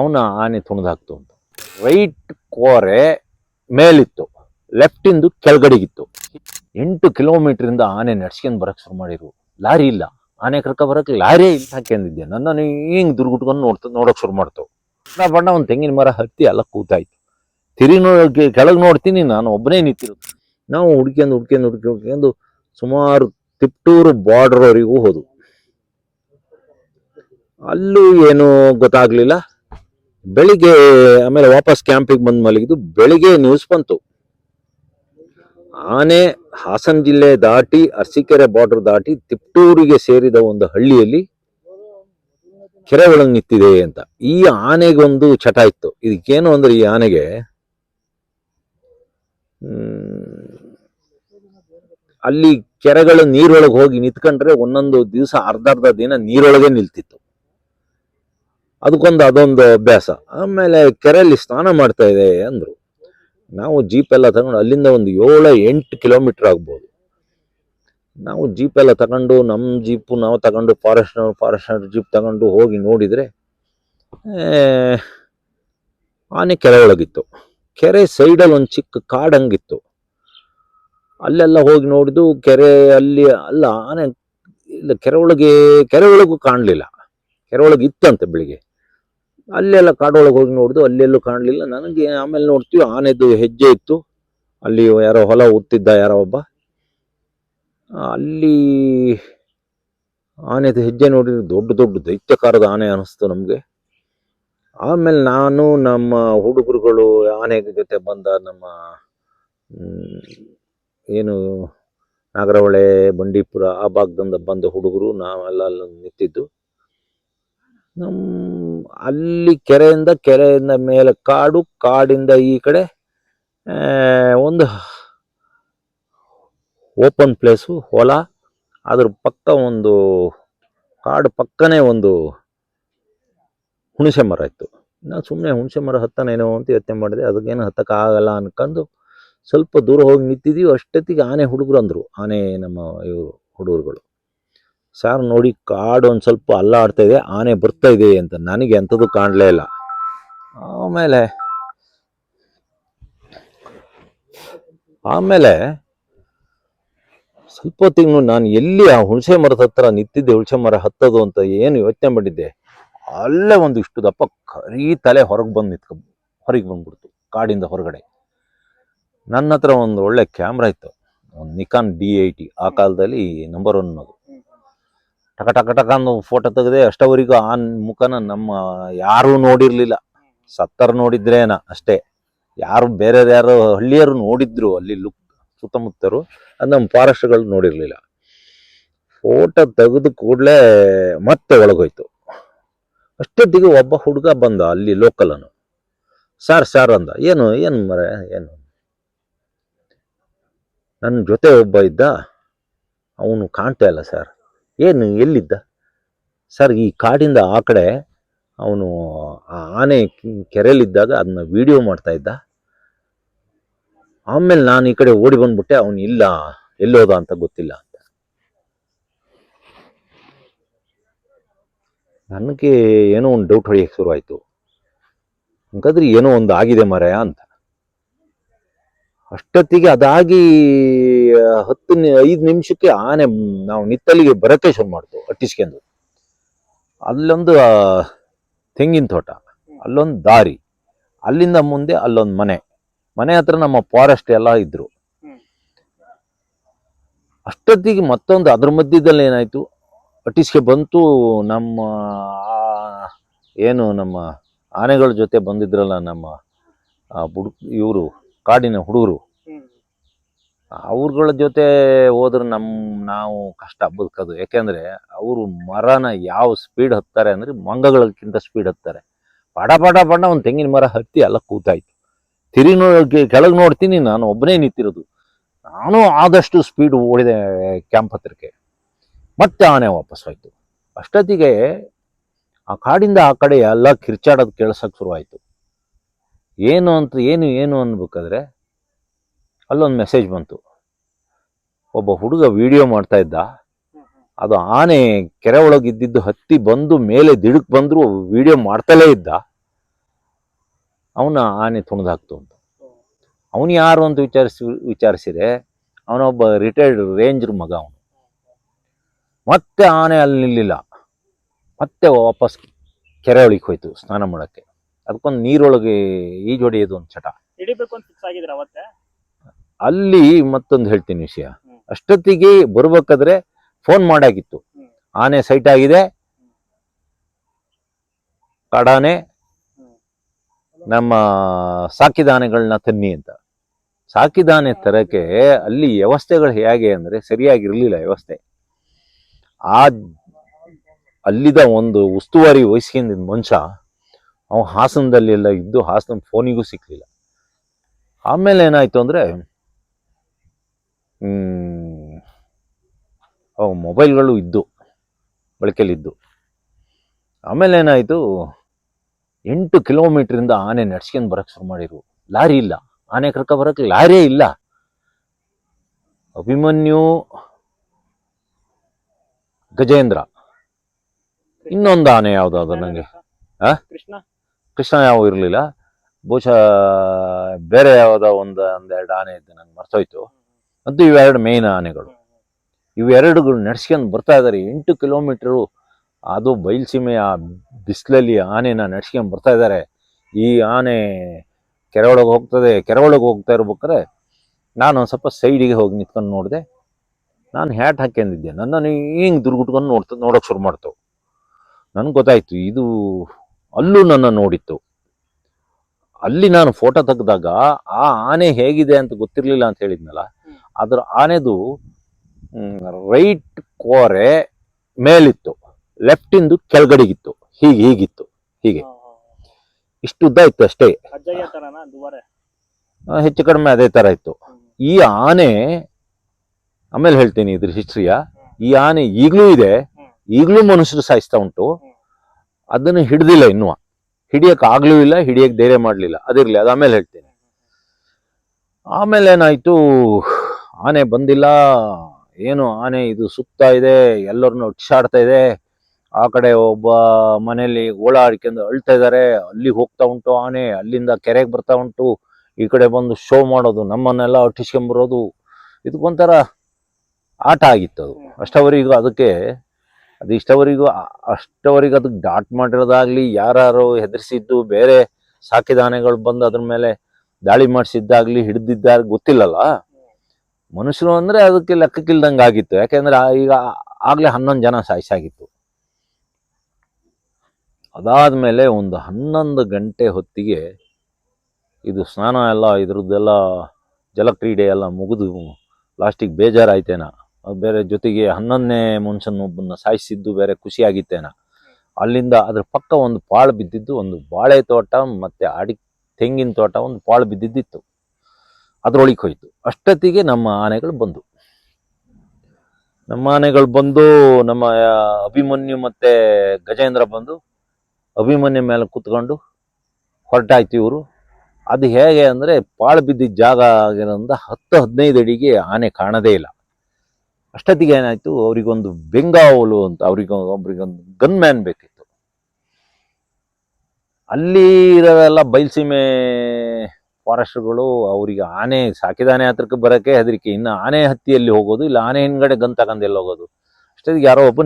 ಅವನ ಆನೆ ತುಣಿದಾಕ್ತು ಅಂತ. ರೈಟ್ ಕೋರೆ ಮೇಲಿತ್ತು. ಲೆಫ್ಟಿಂದು ಕೆಳಗಡೆಗಿತ್ತು. ಎಂಟು ಕಿಲೋಮೀಟ್ರಿಂದ ಆನೆ ನಡ್ಸ್ಕೊಂಡ್ ಬರಕ್ ಶುರು ಮಾಡಿರು ಲಾರಿ ಇಲ್ಲ. ಆನೆ ಕರ್ಕ ಬರಕ್ ಲಾರಿ ಇಲ್ಲ ಹಾಕ್ಯಂದಿದ್ದೆ ನನ್ನ ಹಿಂಗ್ ದುರ್ಗುಟ್ಕೊಂಡು ನೋಡ್ತ, ನೋಡೋಕೆ ಶುರು ಮಾಡ್ತಾವೆ ನಾ ಬಣ್ಣ ಒಂದು ತೆಂಗಿನ ಮರ ಹತ್ತಿ ಎಲ್ಲ ಕೂತಾಯ್ತು. ತಿರುಗಿ ನೋ, ಕೆಳಗೆ ನೋಡ್ತೀನಿ, ನಾನು ಒಬ್ಬನೇ ನಿಂತಿರು ನಾವು ಹುಡ್ಕೊಂಡು ಹುಡ್ಕೊಂಡು ಹುಡ್ಕಿ ಹುಡ್ಕೊಂಡು ಸುಮಾರು ತಿಪ್ಟೂರು ಬಾರ್ಡರ್ವರೆಗೂ ಹೋದು ಅಲ್ಲೂ ಏನು ಗೊತ್ತಾಗ್ಲಿಲ್ಲ. ಬೆಳಿಗ್ಗೆ, ಆಮೇಲೆ ವಾಪಸ್ ಕ್ಯಾಂಪಿಗೆ ಬಂದು ಮಲಗಿದ್ದು ಬೆಳಿಗ್ಗೆ ನ್ಯೂಸ್ ಬಂತು. ಆನೆ ಹಾಸನ ಜಿಲ್ಲೆ ದಾಟಿ, ಅರಸೀಕೆರೆ ಬಾರ್ಡರ್ ದಾಟಿ ತಿಪ್ಟೂರಿಗೆ ಸೇರಿದ ಒಂದು ಹಳ್ಳಿಯಲ್ಲಿ ಕೆರೆ ಒಳಗೆ ನಿಂತಿದೆ ಅಂತ. ಈ ಆನೆಗೊಂದು ಚಟ ಇತ್ತು. ಇದಕ್ಕೇನು ಅಂದ್ರೆ ಈ ಆನೆಗೆ ಅಲ್ಲಿ ಕೆರೆಗಳು ನೀರೊಳಗೆ ಹೋಗಿ ನಿಂತ್ಕೊಂಡ್ರೆ ಒಂದೊಂದು ದಿವಸ ಅರ್ಧ ಅರ್ಧ ದಿನ ನೀರೊಳಗೆ ನಿಲ್ತಿತ್ತು. ಅದಕ್ಕೊಂದು ಅದೊಂದು ಅಭ್ಯಾಸ. ಆಮೇಲೆ ಕೆರೆಯಲ್ಲಿ ಸ್ನಾನ ಮಾಡ್ತಾ ಇದೆ ಅಂದರು. ನಾವು ಜೀಪ್ ಎಲ್ಲ ತಗೊಂಡು ಅಲ್ಲಿಂದ ಒಂದು ಏಳು ಎಂಟು ಕಿಲೋಮೀಟರ್ ಆಗ್ಬೋದು. ನಾವು ಜೀಪ್ ಎಲ್ಲ ತಗೊಂಡು ನಮ್ಮ ಜೀಪು ನಾವು ತಗೊಂಡು ಫಾರೆಸ್ಟ್ನವ್ರು ಫಾರೆಸ್ಟ್ನವ್ರ ಜೀಪ್ ತಗೊಂಡು ಹೋಗಿ ನೋಡಿದರೆ ಆನೆ ಕೆರೆ ಒಳಗಿತ್ತು ಕೆರೆ ಸೈಡಲ್ಲಿ ಒಂದು ಚಿಕ್ಕ ಕಾಡಂಗಿತ್ತು ಅಲ್ಲೆಲ್ಲ ಹೋಗಿ ನೋಡಿದ್ದು ಕೆರೆ ಅಲ್ಲಿ ಅಲ್ಲ, ಆನೆ ಇಲ್ಲ, ಕೆರೆ ಒಳಗೆ, ಕೆರೆ ಒಳಗೂ ಕಾಣಲಿಲ್ಲ. ಕೆರೆ ಒಳಗೆ ಇತ್ತಂತೆ ಬೆಳಿಗ್ಗೆ. ಅಲ್ಲೆಲ್ಲ ಕಾಡೊಳಗೆ ಹೋಗಿ ನೋಡಿದ್ದು ಅಲ್ಲೆಲ್ಲೂ ಕಾಣಲಿಲ್ಲ. ನನಗೆ ಆಮೇಲೆ ನೋಡ್ತೀವಿ, ಆನೆದು ಹೆಜ್ಜೆ ಇತ್ತು. ಅಲ್ಲಿ ಯಾರೋ ಹೊಲ ಉತ್ತಿದ್ದ ಯಾರೋ ಒಬ್ಬ. ಅಲ್ಲಿ ಆನೆದು ಹೆಜ್ಜೆ ನೋಡಿದ್ರೆ ದೊಡ್ಡ ದೊಡ್ಡ ದೈತ್ಯಕಾರದ ಆನೆ ಅನಿಸ್ತು ನಮಗೆ. ಆಮೇಲೆ ನಾನು, ನಮ್ಮ ಹುಡುಗರುಗಳು, ಆನೆ ಜೊತೆ ಬಂದ ನಮ್ಮ ಏನು, ನಾಗರಹೊಳೆ, ಬಂಡೀಪುರ, ಆ ಭಾಗದಿಂದ ಬಂದ ಹುಡುಗರು, ನಾವೆಲ್ಲ ಅಲ್ಲಿ ನಿಂತಿದ್ದು. ಅಲ್ಲಿ ಕೆರೆಯಿಂದ ಕೆರೆಯಿಂದ ಮೇಲೆ ಕಾಡು, ಕಾಡಿಂದ ಈ ಕಡೆ ಒಂದು ಓಪನ್ ಪ್ಲೇಸು, ಹೊಲ, ಅದ್ರ ಪಕ್ಕ ಒಂದು ಕಾಡು ಪಕ್ಕನೇ ಒಂದು ಹುಣಸೆ ಮರ ಇತ್ತು. ನಾನು ಸುಮ್ಮನೆ ಹುಣಸೆ ಮರ ಹತ್ತನೇನೋ ಅಂತ ಯೋಚನೆ ಮಾಡಿದೆ. ಅದಕ್ಕೇನು ಹತ್ತಕ್ಕಾಗಲ್ಲ ಅನ್ಕೊಂಡು ಸ್ವಲ್ಪ ದೂರ ಹೋಗಿ ನಿಂತಿದ್ದೀವಿ ಅಷ್ಟೊತ್ತಿಗೆ ಆನೆ ಹುಡುಗರು ಅಂದರು. ಆನೆ ನಮ್ಮ ಇವರು, ಹುಡುಗರುಗಳು. ಸಾರ್ ನೋಡಿ ಕಾಡು ಒಂದು ಸ್ವಲ್ಪ ಅಲ್ಲಾಡ್ತಾ ಇದೆ, ಆನೆ ಬರ್ತಾ ಇದೆ ಅಂತ. ನನಗೆ ಎಂಥದ್ದು ಕಾಣಲೇ ಇಲ್ಲ. ಆಮೇಲೆ ಆಮೇಲೆ ಸ್ವಲ್ಪ ತಿಂಗಳು ನಾನು ಎಲ್ಲಿ ಆ ಹುಣಸೆ ಮರದ ಹತ್ರ ನಿಂತಿದ್ದೆ, ಹುಣಸೆ ಮರ ಹತ್ತದು ಅಂತ ಏನು ಯೋಚನೆ ಮಾಡಿದ್ದೆ, ಅಲ್ಲೇ ಒಂದು ಇಷ್ಟು ದಪ್ಪ ಕರಿ ತಲೆ ಹೊರಗೆ ಬಂದು ನಿಂತ್ಕೊ, ಹೊರಗೆ ಬಂದ್ಬಿಡ್ತು, ಕಾಡಿಂದ ಹೊರಗಡೆ. ನನ್ನ ಹತ್ರ ಒಂದು ಒಳ್ಳೆ ಕ್ಯಾಮ್ರಾ ಇತ್ತು, ಒಂದು ನಿಕಾನ್ ಡಿ ಟಿ, ಆ ಕಾಲದಲ್ಲಿ ನಂಬರ್ ಒನ್ ಅದು. ಟಕ ಟಕ ಟಕ ಅಂದು ಫೋಟೋ ತೆಗೆದೆ ಅಷ್ಟವರಿಗೂ ಆ ಮುಖನ ನಮ್ಮ ಯಾರೂ ನೋಡಿರ್ಲಿಲ್ಲ. ಸತ್ತರು ನೋಡಿದ್ರೇನ ಅಷ್ಟೇ. ಯಾರು ಬೇರೆ ಯಾರು ಹಳ್ಳಿಯರು ನೋಡಿದ್ರು ಅಲ್ಲಿ ಲುಕ್ ಸುತ್ತಮುತ್ತರು ಅದು ನಮ್ಮ ಫಾರೆಸ್ಟ್ಗಳು ನೋಡಿರ್ಲಿಲ್ಲ. ಫೋಟೋ ತೆಗೆದು ಕೂಡಲೇ ಮತ್ತೆ ಒಳಗೋಯ್ತು. ಅಷ್ಟೊತ್ತಿಗೆ ಒಬ್ಬ ಹುಡುಗ ಬಂದ ಅಲ್ಲಿ ಲೋಕಲನು ಸರ್ ಸಾರ್ ಅಂದ. ಏನು ಏನು ಮರ, ಏನು? ನನ್ನ ಜೊತೆ ಒಬ್ಬ ಇದ್ದ. ಅವನು ಕಾಣ್ತಾ ಇಲ್ಲ ಸರ್ ಏನು, ಎಲ್ಲಿದ್ದ? ಸರ್, ಈ ಕಾಡಿಂದ ಆ ಕಡೆ ಅವನು ಆನೆ ಕೆರೆಯಲ್ಲಿದ್ದಾಗ ಅದನ್ನ ವಿಡಿಯೋ ಮಾಡ್ತಾ ಇದ್ದ. ಆಮೇಲೆ ನಾನು ಈ ಕಡೆ ಓಡಿ ಬಂದ್ಬಿಟ್ಟೆ, ಅವನು ಇಲ್ಲ ಎಲ್ಲೋದ ಅಂತ ಗೊತ್ತಿಲ್ಲ ಅಂತ. ನನಗೆ ಏನೋ ಒಂದು ಡೌಟ್ ಹೊಡೆಯಕ್ಕೆ ಶುರು ಆಯ್ತು ಹಂಗಾದ್ರೆ ಏನೋ ಒಂದು ಆಗಿದೆ ಮರೆಯ ಅಂತ. ಅಷ್ಟೊತ್ತಿಗೆ ಅದಾಗಿ ಹತ್ತು ಐದು ನಿಮಿಷಕ್ಕೆ ಆನೆ ನಾವು ನಿತ್ತಲ್ಲಿಗೆ ಬರೋಕ್ಕೆ ಶುರು ಮಾಡ್ತು ಅಟ್ಟಿಸ್ಕೊಂಡು. ಅಲ್ಲೊಂದು ತೆಂಗಿನ ತೋಟ, ಅಲ್ಲೊಂದು ದಾರಿ, ಅಲ್ಲಿಂದ ಮುಂದೆ ಅಲ್ಲೊಂದು ಮನೆ. ಮನೆ ಹತ್ರ ನಮ್ಮ ಫಾರೆಸ್ಟ್ ಎಲ್ಲ ಇದ್ರು. ಅಷ್ಟೊತ್ತಿಗೆ ಮತ್ತೊಂದು ಅದ್ರ ಮಧ್ಯದಲ್ಲಿ ಏನಾಯ್ತು, ಅಟ್ಟಿಸ್ಕೆ ಬಂತು, ನಮ್ಮ ಏನು ನಮ್ಮ ಆನೆಗಳ ಜೊತೆ ಬಂದಿದ್ರಲ್ಲ ನಮ್ಮ ಬುಡ್, ಇವರು, ಕಾಡಿನ ಹುಡುಗರು. ಅವ್ರಗಳ ಜೊತೆ ಹೋದ್ರೆ ನಮ್, ನಾವು ಕಷ್ಟ ಬದುಕೋದು. ಯಾಕೆಂದ್ರೆ ಅವರು ಮರನ ಯಾವ ಸ್ಪೀಡ್ ಹತ್ತಾರೆ ಅಂದ್ರೆ ಮಂಗಗಳಕ್ಕಿಂತ ಸ್ಪೀಡ್ ಹತ್ತಾರೆ. ಪಡ ಪಡ ಪಡ ಒಂದು ತೆಂಗಿನ ಮರ ಹತ್ತಿ ಎಲ್ಲ ಕೂತಾಯ್ತು. ತಿರುಗಿ ಕೆಳಗೆ ನೋಡ್ತೀನಿ ನಾನು ಒಬ್ಬನೇ ನಿಂತಿರೋದು. ನಾನು ಆದಷ್ಟು ಸ್ಪೀಡ್ ಓಡಿದೆ ಕ್ಯಾಂಪ್ ಹತ್ರಕ್ಕೆ. ಮತ್ತೆ ಆನೆ ವಾಪಸ್ ಹೋಯ್ತು. ಅಷ್ಟೊತ್ತಿಗೆ ಆ ಕಾಡಿಂದ ಆ ಕಡೆ ಎಲ್ಲ ಕಿರ್ಚಾಡೋದು ಕೇಳಿಸೋಕೆ ಶುರುವಾಯಿತು. ಏನು ಅಂತ, ಏನು ಏನು ಅನ್ಬೇಕಾದ್ರೆ ಅಲ್ಲೊಂದು ಮೆಸೇಜ್ ಬಂತು. ಒಬ್ಬ ಹುಡುಗ ವಿಡಿಯೋ ಮಾಡ್ತಾ ಇದ್ದ. ಅದು ಆನೆ ಕೆರೆ ಒಳಗೆ ಇದ್ದಿದ್ದು ಹತ್ತಿ ಬಂದು ಮೇಲೆ ದಿಡಕ್ ಬಂದ್ರು ವಿಡಿಯೋ ಮಾಡ್ತಲೇ ಇದ್ದ. ಅವನ ಆನೆ ತುಣಿದಾಕ್ತು ಅಂತ. ಅವನು ಯಾರು ಅಂತ ವಿಚಾರಿಸಿ ವಿಚಾರಿಸಿದೆ ಅವನೊಬ್ಬ ರಿಟೈರ್ಡ್ ರೇಂಜರ್ ಮಗ ಅವನು. ಮತ್ತೆ ಆನೆ ಅಲ್ಲಿ ನಿಲ್ಲಿಲ್ಲ. ಮತ್ತೆ ವಾಪಸ್ ಕೆರೆ ಒಳಗೆ ಹೋಯ್ತು ಸ್ನಾನ ಮಾಡೋಕ್ಕೆ. ಅದಕ್ಕೊಂದು ನೀರೊಳಗೆ ಈಜೊಡೆಯೋದು ಒಂದು ಚಟ. ಹಿಡಿಬೇಕು ಅಂತ ಫಿಕ್ಸ್ ಆಗಿದ್ರೆ ಅವತ್ತೆ? ಅಲ್ಲಿ ಮತ್ತೊಂದು ಹೇಳ್ತೀನಿ ವಿಷಯ. ಅಷ್ಟೊತ್ತಿಗೆ ಬರ್ಬೇಕಾದ್ರೆ ಫೋನ್ ಮಾಡಾಗಿತ್ತು. ಆನೆ ಸೈಟ್ ಆಗಿದೆ. ಕಾಡಾನೆ ನಮ್ಮ ಸಾಕಿದ ಆನೆಗಳನ್ನ ತನ್ನಿ ಅಂತ. ಸಾಕಿದ ಆನೆ ತರಕ್ಕೆ ಅಲ್ಲಿ ವ್ಯವಸ್ಥೆಗಳು ಹೇಗೆ ಅಂದ್ರೆ ಸರಿಯಾಗಿರ್ಲಿಲ್ಲ ವ್ಯವಸ್ಥೆ. ಆ ಅಲ್ಲಿದ ಒಂದು ಉಸ್ತುವಾರಿ ವಹಿಸ್ಕೊಂಡಿದ್ದ ಮನುಷ್ಯ ಅವ ಹಾಸನದಲ್ಲೆಲ್ಲ ಇದ್ದು ಹಾಸನ ಫೋನಿಗೂ ಸಿಕ್ಲಿಲ್ಲ. ಆಮೇಲೆ ಏನಾಯ್ತು ಅಂದ್ರೆ ಮೊಬೈಲ್ಗಳು ಇದ್ದು ಬಳಕೆಯಲ್ಲಿದ್ದು ಆಮೇಲೆ ಏನಾಯ್ತು ಎಂಟು ಕಿಲೋಮೀಟ್ರಿಂದ ಆನೆ ನಡ್ಸ್ಕೊಂಡು ಬರೋಕ್ಕೆ ಶುರು ಮಾಡಿದ್ರು. ಲಾರಿ ಇಲ್ಲ. ಆನೆ ಕರ್ಕ ಬರೋಕ್ಕೆ ಲಾರಿಯೇ ಇಲ್ಲ. ಅಭಿಮನ್ಯು ಗಜೇಂದ್ರ. ಇನ್ನೊಂದು ಆನೆ ಯಾವುದು ನಂಗೆ? ಆ? ಕೃಷ್ಣ. ಕೃಷ್ಣ ಯಾವ ಇರಲಿಲ್ಲ? ಬಹುಶಃ ಬೇರೆ ಯಾವುದೋ ಒಂದು ಒಂದೆರಡು ಆನೆ ಇದ್ದು ನಂಗೆ ಮರ್ತೋಯ್ತು. ಮತ್ತು ಇವೆರಡು ಮೇನ್ ಆನೆಗಳು. ಇವೆರಡುಗಳು ನಡ್ಸ್ಕೊಂಡು ಬರ್ತಾ ಇದ್ದಾರೆ ಎಂಟು ಕಿಲೋಮೀಟ್ರು ಅದು ಬಯಲುಸೀಮೆಯ ಬಿಸಿಲಲ್ಲಿ ಆನೆನ ನಡ್ಸ್ಕೊಂಡು ಬರ್ತಾ ಇದ್ದಾರೆ ಈ ಆನೆ ಕೆರೆ ಒಳಗೆ ಹೋಗ್ತದೆ ಕೆರೆ ಹೋಗ್ತಾ ಇರ್ಬೇಕಾದ್ರೆ ನಾನು ಒಂದು ಸ್ವಲ್ಪ ಸೈಡಿಗೆ ಹೋಗಿ ನಿಂತ್ಕೊಂಡು ನೋಡಿದೆ. ನಾನು ಹ್ಯಾಟ್ ಹಾಕ್ಕೊಂಡಿದ್ದೆ ನನ್ನನ್ನು ಹಿಂಗೆ ದುರ್ಗುಟ್ಕೊಂಡು ನೋಡ್ತಾ, ನೋಡೋಕೆ ಶುರು ಮಾಡ್ತು. ನನಗೆ ಗೊತ್ತಾಯ್ತು, ಇದು ಅಲ್ಲೂ ನನ್ನ ನೋಡಿತ್ತು. ಅಲ್ಲಿ ನಾನು ಫೋಟೋ ತೆಗೆದಾಗ ಆ ಆನೆ ಹೇಗಿದೆ ಅಂತ ಗೊತ್ತಿರಲಿಲ್ಲ ಅಂತ ಹೇಳಿದ್ನಲ್ಲ. ಅದ್ರ ಆನೆದು ರೈಟ್ ಕೋರೆ ಮೇಲಿತ್ತು. ಲೆಫ್ಟಿಂದು ಕೆಳಗಡೆಗಿತ್ತು. ಹೀಗೆ ಹೀಗಿತ್ತು. ಹೀಗೆ. ಇಷ್ಟು ಉದ್ದ ಇತ್ತು ಅಷ್ಟೇ. ಹೆಚ್ಚು ಕಡಿಮೆ ಅದೇ ತರ ಇತ್ತು. ಈ ಆನೆ ಆಮೇಲೆ ಹೇಳ್ತೀನಿ ಇದ್ರ ಹಿಸ್ಟ್ರಿಯ ಈ ಆನೆ ಈಗಲೂ ಇದೆ. ಈಗಲೂ ಮನುಷ್ಯರು ಸಾಯಿಸ್ತಾ ಉಂಟು. ಅದನ್ನು ಹಿಡ್ದಿಲ್ಲ ಇನ್ನೂ. ಹಿಡಿಯಕ್ ಆಗ್ಲೂ ಇಲ್ಲ ಹಿಡಿಯಕ್ ಧೈರ್ಯ ಮಾಡ್ಲಿಲ್ಲ. ಅದಿರ್ಲಿ ಅದು ಆಮೇಲೆ ಹೇಳ್ತೀನಿ. ಆಮೇಲೆ ಏನಾಯ್ತು? ಆನೆ ಬಂದಿಲ್ಲ. ಏನು ಆನೆ ಇದು ಸುತ್ತಾ ಇದೆ, ಎಲ್ಲರನ್ನು ಒಟ್ಸಾಡ್ತಾ ಇದೆ. ಆ ಕಡೆ ಒಬ್ಬ ಮನೆಯಲ್ಲಿ ಓಡಾಡ್ಕೊಂಡು ಅಳ್ತಾ ಇದ್ದಾರೆ ಅಲ್ಲಿ ಹೋಗ್ತಾ ಉಂಟು ಆನೆ, ಅಲ್ಲಿಂದ ಕೆರೆಗೆ ಬರ್ತಾ ಉಂಟು. ಈ ಕಡೆ ಬಂದು ಶೋ ಮಾಡೋದು, ನಮ್ಮನ್ನೆಲ್ಲ ಒಟ್ಟಿಸ್ಕೊಂಬರೋದು ಇದಕ್ಕೊಂಥರ ಆಟ ಆಗಿತ್ತು ಅದು. ಅಷ್ಟವರಿಗೂ ಅದಕ್ಕೆ, ಅದು ಇಷ್ಟವರಿಗೂ ಅಷ್ಟವರಿಗೂ ಅದಕ್ಕೆ ಡಾಟ್ ಮಾಡಿರೋದಾಗ್ಲಿ ಯಾರು ಹೆದರಿಸಿದ್ದು, ಬೇರೆ ಸಾಕಿದ ಆನೆಗಳು ಬಂದು ಅದ್ರ ಮೇಲೆ ದಾಳಿ ಮಾಡಿಸಿದ್ದಾಗ್ಲಿ ಹಿಡ್ದಿದ್ದಾಗ ಗೊತ್ತಿಲ್ಲಲ್ಲ. ಮನುಷ್ಯರು ಅಂದ್ರೆ ಅದಕ್ಕೆ ಲೆಕ್ಕಕ್ಕಿಲ್ದಂಗೆ ಆಗಿತ್ತು. ಯಾಕೆಂದ್ರೆ ಈಗ ಆಗಲೇ ಹನ್ನೊಂದು ಜನ ಸಾಯಿಸಾಗಿತ್ತು. ಅದಾದ್ಮೇಲೆ ಒಂದು ಹನ್ನೊಂದು ಗಂಟೆ ಹೊತ್ತಿಗೆ ಇದು ಸ್ನಾನ ಎಲ್ಲ, ಇದ್ರದ್ದೆಲ್ಲ ಜಲಕ್ರೀಡೆ ಎಲ್ಲ ಮುಗಿದು ಲಾಸ್ಟಿಗೆ ಬೇಜಾರಾಯ್ತೇನ. ಬೇರೆ ಜೊತೆಗೆ ಹನ್ನೊಂದನೇ ಒಬ್ಬನ ಸಾಯಿಸಿದ್ದು ಬೇರೆ ಖುಷಿಯಾಗಿತ್ತೇನ. ಅಲ್ಲಿಂದ ಅದ್ರ ಪಕ್ಕ ಒಂದು ಪಾಳು ಬಿದ್ದಿದ್ದು ಒಂದು ಬಾಳೆ ತೋಟ ಮತ್ತೆ ಅಡಿ ತೆಂಗಿನ ತೋಟ ಒಂದು ಪಾಳು ಬಿದ್ದಿದ್ದಿತ್ತು. ಅದ್ರೊಳಗೆ ಹೋಯಿತು. ಅಷ್ಟೊತ್ತಿಗೆ ನಮ್ಮ ಆನೆಗಳು ಬಂದು. ನಮ್ಮ ಆನೆಗಳು ಬಂದು ನಮ್ಮ ಅಭಿಮನ್ಯು ಮತ್ತೆ ಗಜೇಂದ್ರ ಬಂದು ಅಭಿಮನ್ಯು ಮೇಲೆ ಕುತ್ಕೊಂಡು ಹೊರಟಾಯ್ತು ಇವರು. ಅದು ಹೇಗೆ ಅಂದ್ರೆ ಪಾಳು ಬಿದ್ದಿದ್ದ ಜಾಗ ಆಗಿರೋದ್ರಿಂದ ಹತ್ತು ಹದಿನೈದು ಅಡಿಗೆ ಆನೆ ಕಾಣದೇ ಇಲ್ಲ. ಅಷ್ಟೊತ್ತಿಗೆ ಏನಾಯ್ತು, ಅವರಿಗೊಂದು ಬೆಂಗಾವಲು ಅಂತ, ಅವ್ರಿಗೆ ಒಬ್ರಿಗೊಂದು ಗನ್ ಮ್ಯಾನ್ ಬೇಕಿತ್ತು. ಅಲ್ಲಿ ಇರೋವೆಲ್ಲ ಬಯಲ್ಸೀಮೆ ಫಾರೆಸ್ಟ್ಗಳು ಅವರಿಗೆ ಆನೆ ಸಾಕಿದ ಆನೆ ಹತ್ರಕ್ಕೆ ಬರಕ್ಕೆ ಹೆದರಿಕೆ. ಇನ್ನು ಆನೆ ಹತ್ತಿಯಲ್ಲಿ ಹೋಗೋದು ಇಲ್ಲ, ಆನೆ ಹಿಂದ್ಗಡೆ ಗನ್ ತಗೊಂಡೆಲ್ಲ ಹೋಗೋದು? ಅಷ್ಟೇ, ಯಾರೋ ಒಬ್ಬ